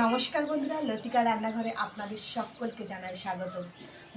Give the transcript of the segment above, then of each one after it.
নমস্কার বন্ধুরা, লতিকা রান্নাঘরে আপনাদের সকলকে জানাই স্বাগত।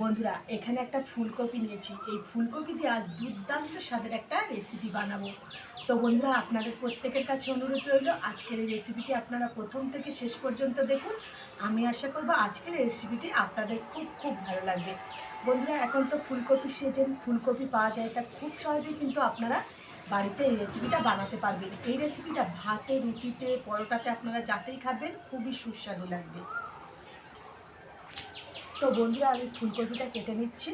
বন্ধুরা, এখানে একটা ফুলকপি নিয়েছি। এই ফুলকপি দিয়ে আজ দুর্দান্ত স্বাদের একটা রেসিপি বানাবো। তো বন্ধুরা, আপনাদের প্রত্যেকের কাছে অনুরোধ রইল, আজকের এই রেসিপিটি আপনারা প্রথম থেকে শেষ পর্যন্ত দেখুন। আমি আশা করব আজকের রেসিপিটি আপনাদের খুব খুব ভালো লাগবে। বন্ধুরা, এখন তো ফুলকপি সিজন ফুলকপি পাওয়া যায় তা খুব সহজেই কিন্তু আপনারা বাড়িতে এই রেসিপিটা বানাতে পারবেন। এই রেসিপিটা ভাতে, রুটিতে, পরোটাতে আপনারা যাতেই খাবেন, খুবই সুস্বাদু লাগবে। তো বন্ধুরা, আমি ফুলকপিটা কেটে নিচ্ছি।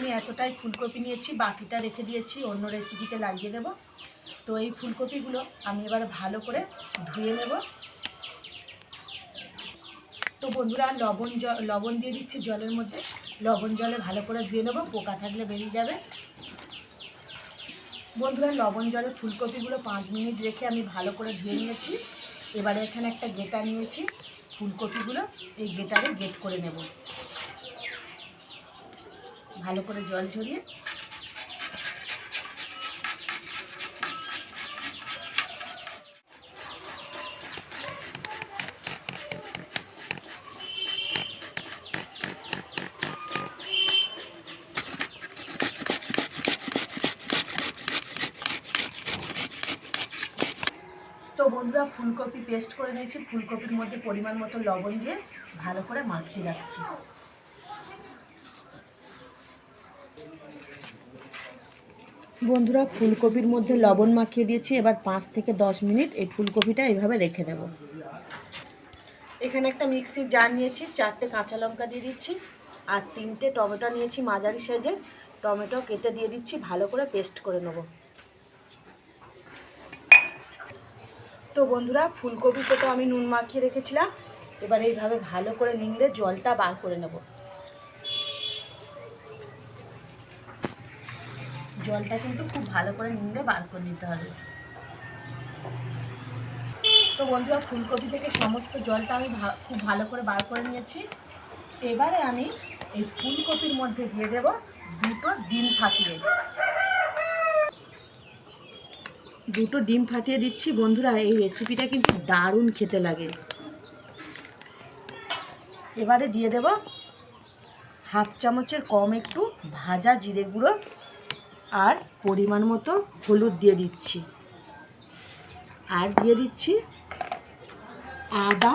আমি এতটাই ফুলকপি নিয়েছি বাকিটা রেখে দিয়েছি, অন্য রেসিপিতে লাগিয়ে দেব। তো এই ফুলকপিগুলো আমি এবার ভালো করে ধুয়ে নেব। তো বন্ধুরা, লবণ জ, লবণ দিয়ে দিচ্ছি জলের মধ্যে। লবণ জলে ভালো করে ধুয়ে নেব, পোকা থাকলে বেরিয়ে যাবে। বন্ধুরা, লবণ জলে ফুলকপিগুলো পাঁচ মিনিট রেখে আমি ভালো করে ধুয়ে নিয়েছি। এবারে এখানে একটা গেটার নিয়েছি, ফুলকপিগুলো এই গেটারে গেট করে নেব। ভালো করে জল ঝরিয়ে তো বন্ধুরা, ফুলকপি পেস্ট করে নিয়েছি। ফুলকপির মধ্যে পরিমাণ মতো লবণ দিয়ে ভালো করে মাখিয়ে রাখছি। বন্ধুরা, ফুলকপির মধ্যে লবণ মাখিয়ে দিয়েছি। এবার পাঁচ থেকে দশ মিনিট এই ফুলকপিটা এইভাবে রেখে দেব। এখানে একটা মিক্সির জার নিয়েছি, চারটে কাঁচা লঙ্কা দিয়ে দিচ্ছি আর তিনটে টমেটো নিয়েছি মাঝারি সাইজের। টমেটো কেটে দিয়ে দিচ্ছি, ভালো করে পেস্ট করে নেব। তো বন্ধুরা ফুলকপিতে তো আমি নুন মাখিয়ে রেখেছিলাম। এবার এইভাবে ভালো করে নিংড়ে জলটা বার করে নেব। জলটা কিন্তু খুব ভালো করে নিংড়ে বার করে নিতে হবে। তো বন্ধুরা, ফুলকপি থেকে সমস্ত জলটা আমি খুব ভালো করে বার করে নিয়েছি। এবারে আমি এই ফুলকপির মধ্যে দিয়ে দেব দুটো ডিম ফাটিয়ে। দুটো ডিম ফাটিয়ে দিচ্ছি। বন্ধুরা, এই রেসিপিটা কিন্তু দারুণ খেতে লাগে। এবারে দিয়ে দেব হাফ চামচের কম একটু ভাজা জিরে গুঁড়ো। আর পরিমাণ মতো হলুদ দিয়ে দিচ্ছি। আর দিয়ে দিচ্ছি আদা,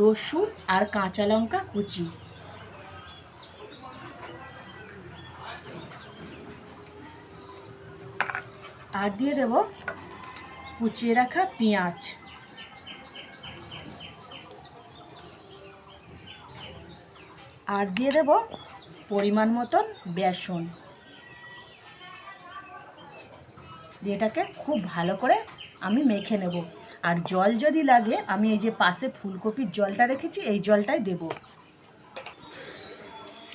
রসুন আর কাঁচা লঙ্কা কুচি। আর দিয়ে দেব কুচিয়ে রাখা পেঁয়াজ। আর দিয়ে দেব পরিমাণ মতন বেসন। দিয়ে এটাকে খুব ভালো করে আমি মেখে নেব। আর জল যদি লাগে, আমি এই যে পাশে ফুলকপির জলটা রেখেছি, এই জলটাই দেব।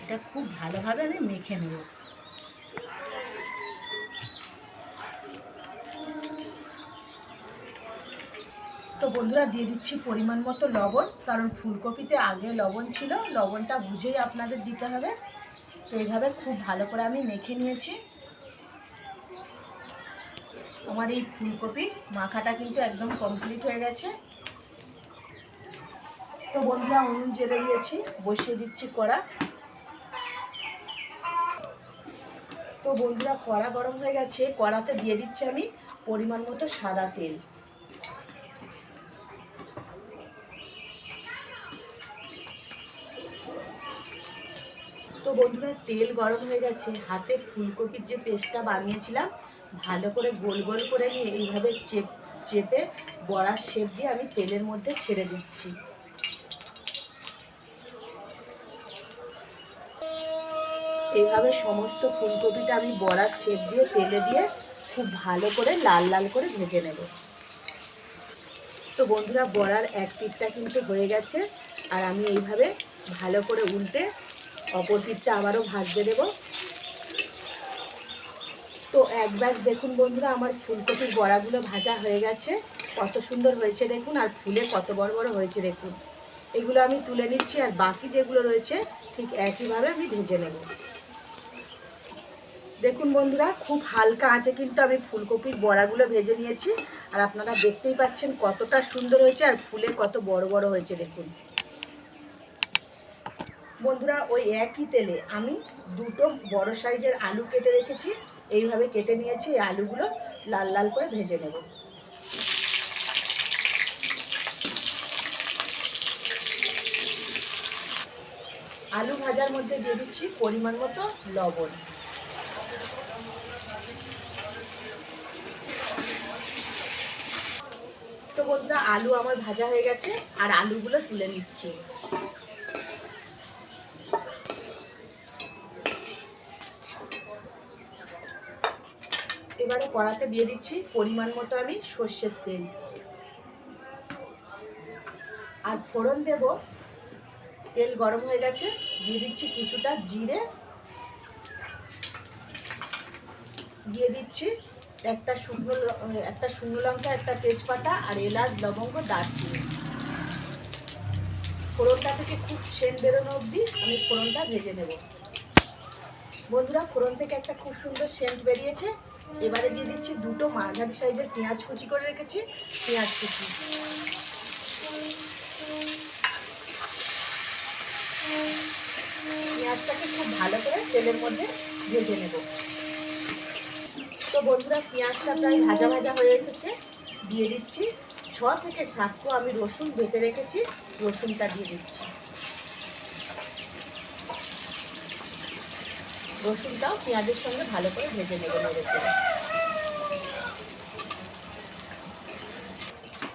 এটা খুব ভালোভাবে আমি মেখে নেব। তো বন্ধুরা, দিয়ে দিচ্ছি পরিমাণ মতো লবণ, কারণ ফুলকপিতে আগে লবণ ছিল, লবণটা বুঝেই আপনাদের দিতে হবে। তো এইভাবে খুব ভালো করে আমি মেখে নিয়েছি। আমার এই ফুলকপি মাখাটা কিন্তু একদম কমপ্লিট হয়ে গেছে। তো বন্ধুরা, উনুন জেলে দিয়েছি, বসিয়ে দিচ্ছি কড়া। তো বন্ধুরা, কড়া গরম হয়ে গেছে, কড়াতে দিয়ে দিচ্ছি আমি পরিমাণ মতো সাদা তেল। তো বন্ধুরা, তেল গরম হয়ে গেছে, হাতে ফুলকপির যে পেস্টটা বানিয়েছিলাম ভালো করে গোল গোল করে নিয়ে এইভাবে চেপ, চেপে বড়ার শেপ দিয়ে আমি তেলের মধ্যে ছেড়ে দিচ্ছি। এইভাবে সমস্ত ফুলকপিটা আমি বড়ার শেপ দিয়ে তেলে দিয়ে খুব ভালো করে লাল লাল করে ভেজে নেব। তো বন্ধুরা, বড়ার এক পিঠটা কিন্তু হয়ে গেছে। আর আমি এইভাবে ভালো করে উল্টে অপর পিঠটা আবারও ভাজতে দেবো। তো এক ব্যাগ দেখুন বন্ধুরা, আমার ফুলকপির বড়াগুলো ভাজা হয়ে গেছে। কত সুন্দর হয়েছে দেখুন, আর ফুলে কত বড় বড় হয়েছে দেখুন। এগুলো আমি তুলে নিচ্ছি, আর বাকি যেগুলো রয়েছে, ঠিক একইভাবে আমি ভেজে নেব। দেখুন বন্ধুরা, খুব হালকা আছে কিন্তু আমি ফুলকপির বড়াগুলো ভেজে নিয়েছি, আর আপনারা দেখতেই পাচ্ছেন কতটা সুন্দর হয়েছে, আর ফুলে কত বড় বড় হয়েছে দেখুন। বন্ধুরা, ওই একই তেলে আমি দুটো বড় সাইজের আলু কেটে রেখেছি এইভাবে কেটে নিয়েছি আলুগুলো লাল লাল করে ভেজে নেব। আলু ভাজার মধ্যে দিয়ে দিচ্ছি পরিমাণ মতো লবণ। তো বন্ধুরা, আলু আমার ভাজা হয়ে গেছে, আর আলুগুলো তুলে নিচ্ছি এবারে কড়াতে দিয়ে দিচ্ছি পরিমাণ মতো আমি সর্ষের তেল। আর ফোড়ন দেব, তেল গরম হয়ে গেছে, দিয়ে দিচ্ছি কিছুটা জিরে। দিয়ে দিচ্ছি একটা শুকনো একটা শুকনো লঙ্কা, একটা তেজপাতা আর এলাচ, লবঙ্গ, দারচিনি। ফোড়নটা থেকে খুব সেন বেরোনো অবধি আমি ফোড়নটা ভেজে নেব। বন্ধুরা, ফোড়ন থেকে একটা খুব সুন্দর সেন্ট বেরিয়েছে। এবারে দিয়ে দিচ্ছি দুটো মাঝারি সাইজের পেঁয়াজ কুচি করে রেখেছি, পেঁয়াজ কুচি। পেঁয়াজটাকে খুব ভালো করে তেলের মধ্যে ভেজে নেব। তো বন্ধুরা, পেঁয়াজটা প্রায় ভাজা ভাজা হয়ে এসেছে। দিয়ে দিচ্ছি ছ থেকে সাত কো আমি রসুন বেটে রেখেছি, রসুনটা দিয়ে দিচ্ছি। রসুনটাও পেঁয়াজের সঙ্গে ভালো করে ভেজে নেব নেড়ে।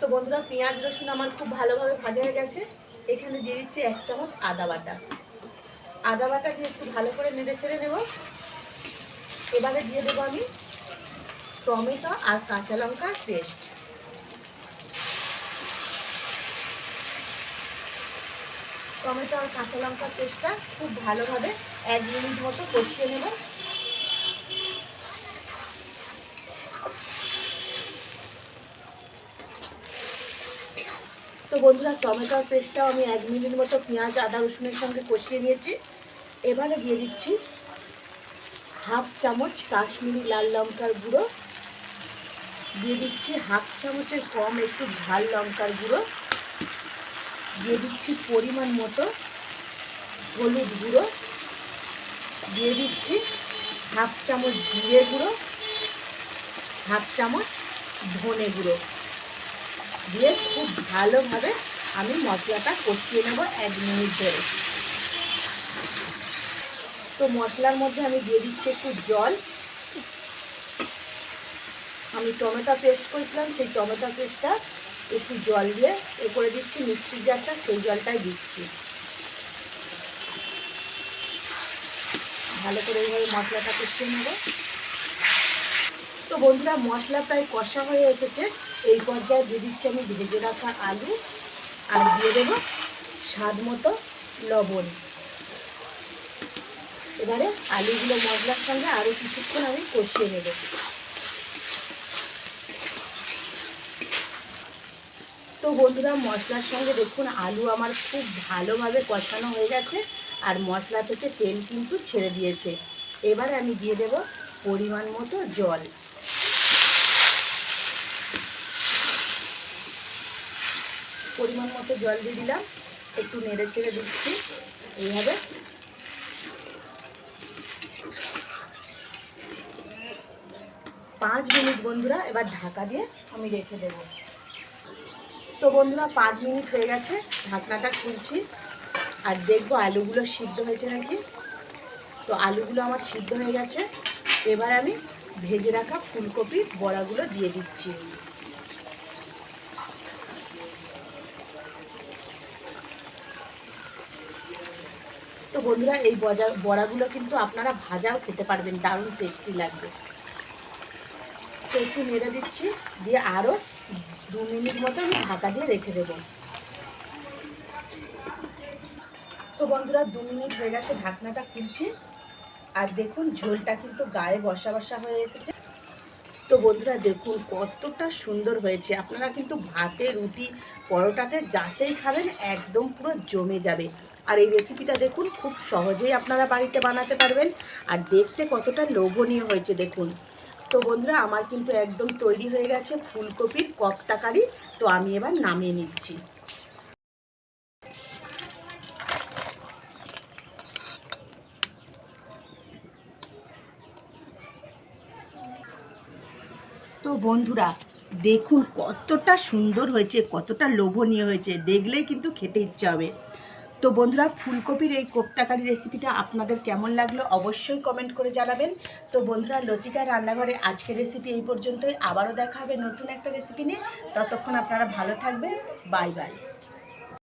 তো বন্ধুরা, পেঁয়াজ, রসুন আমার খুব ভালোভাবে ভাজা হয়ে গেছে। এখানে দিয়ে দিচ্ছি এক চামচ আদা বাটা। আদা বাটা দিয়ে একটু ভালো করে নেড়ে ছেড়ে নেব। এবারে দিয়ে দেবো আমি টমেটো আর কাঁচা লঙ্কার পেস্ট। টমেটো আর কাঁচা লঙ্কার পেস্টটা খুব ভালোভাবে এক মিনিট মতো কষিয়ে নেব। তো বন্ধুরা টমেটোর পেস্টটাও আমি এক মিনিট মতো পেঁয়াজ, আদা, রসুনের সঙ্গে কষিয়ে নিয়েছি। এবারে দিয়ে দিচ্ছি হাফ চামচ কাশ্মীরি লাল লঙ্কার গুঁড়ো। দিয়ে দিচ্ছি হাফ চামচের কম একটু ঝাল লঙ্কার গুঁড়ো। দিয়ে দিচ্ছি পরিমাণ মতো হলুদ গুঁড়ো। দিয়ে দিচ্ছি হাফ চামচ জিরে গুঁড়ো, হাফ চামচ ধনে গুঁড়ো। দিয়ে খুব ভালোভাবে আমি মশলাটা কষিয়ে নেব এক মিনিট ধরে। তো মশলার মধ্যে আমি দিয়ে দিচ্ছি একটু জল। আমি টমেটো পেস্ট করেছিলাম, সেই টমেটো পেস্টটা একটু জল দিয়ে এ করে দিচ্ছি মিক্সির জারটা, সেই জলটাই দিচ্ছি। ভালো করে এইভাবে মশলাটা কষিয়ে নেব। তো বন্ধুরা, মশলা প্রায় কষা হয়ে এসেছে। এই পর্যায়ে দিয়ে দিচ্ছি আমি ভেজে রাখা আলু। আর দিয়ে দেবো স্বাদ মতো লবণ। এবারে আলুগুলো মশলার সঙ্গে আরও কিছুক্ষণ আমি কষিয়ে নেব। তো বন্ধুরা, মশলার সঙ্গে দেখুন, আলু আমার খুব ভালোভাবে কষানো হয়ে গেছে, আর মশলা থেকে তেল কিন্তু ছেড়ে দিয়েছে। এবার আমি দিয়ে দেব পরিমাণ মতো জল। পরিমাণ মতো জল দিয়ে দিলাম, একটু নেড়ে চেড়ে দিচ্ছি, এইভাবে। পাঁচ মিনিট বন্ধুরা, এবার ঢাকা দিয়ে আমি রেখে দেব। তো বন্ধুরা, পাঁচ মিনিট হয়ে গেছে, ঢাকনাটা খুলছি। আর দেখব আলুগুলো সিদ্ধ হয়েছে নাকি? তো আলুগুলো আমার সিদ্ধ হয়ে গেছে। এবার আমি ভেজে রাখা ফুলকপির বড়াগুলো দিয়ে দিচ্ছি। তো বন্ধুরা, এই বজা, বড়াগুলো কিন্তু আপনারা ভাজাও খেতে পারবেন, দারুণ টেস্টি লাগবে। তো একটু নেড়ে দিচ্ছি, দিয়ে আরও দু মিনিট মতো আমি ঢাকা দিয়ে রেখে দেবো। তো বন্ধুরা, দু মিনিট হয়ে গেছে ঢাকনাটা খুলছি। আর দেখুন, ঝোলটা কিন্তু গায়ে বসা বসা হয়ে এসেছে। তো বন্ধুরা, দেখুন কতটা সুন্দর হয়েছে। আপনারা কিন্তু ভাতে, রুটি, পরোটাতে যাতেই খাবেন, একদম পুরো জমে যাবে। আর এই রেসিপিটা দেখুন, খুব সহজেই আপনারা বাড়িতে বানাতে পারবেন। আর দেখতে কতটা লোভনীয় হয়েছে, দেখুন। তো বন্ধুরা, আমার কিন্তু একদম তৈরি হয়ে গেছে ফুলকপির কপ্তা কারি তো আমি এবার নামিয়ে নিচ্ছি। তো বন্ধুরা, দেখুন কতটা সুন্দর হয়েছে, কতটা লোভনীয় হয়েছে। দেখলেই কিন্তু খেতে ইচ্ছা হবে। তো বন্ধুরা, ফুলকপির এই কোপ্তাকারি রেসিপিটা আপনাদের কেমন লাগল অবশ্যই কমেন্ট করে জানাবেন। তো বন্ধুরা, লতিকা রান্নাঘরে আজকের রেসিপি এই পর্যন্তই। আবারও দেখা হবে নতুন একটা রেসিপি নিয়ে। ততক্ষণ আপনারা ভালো থাকবেন। Bye bye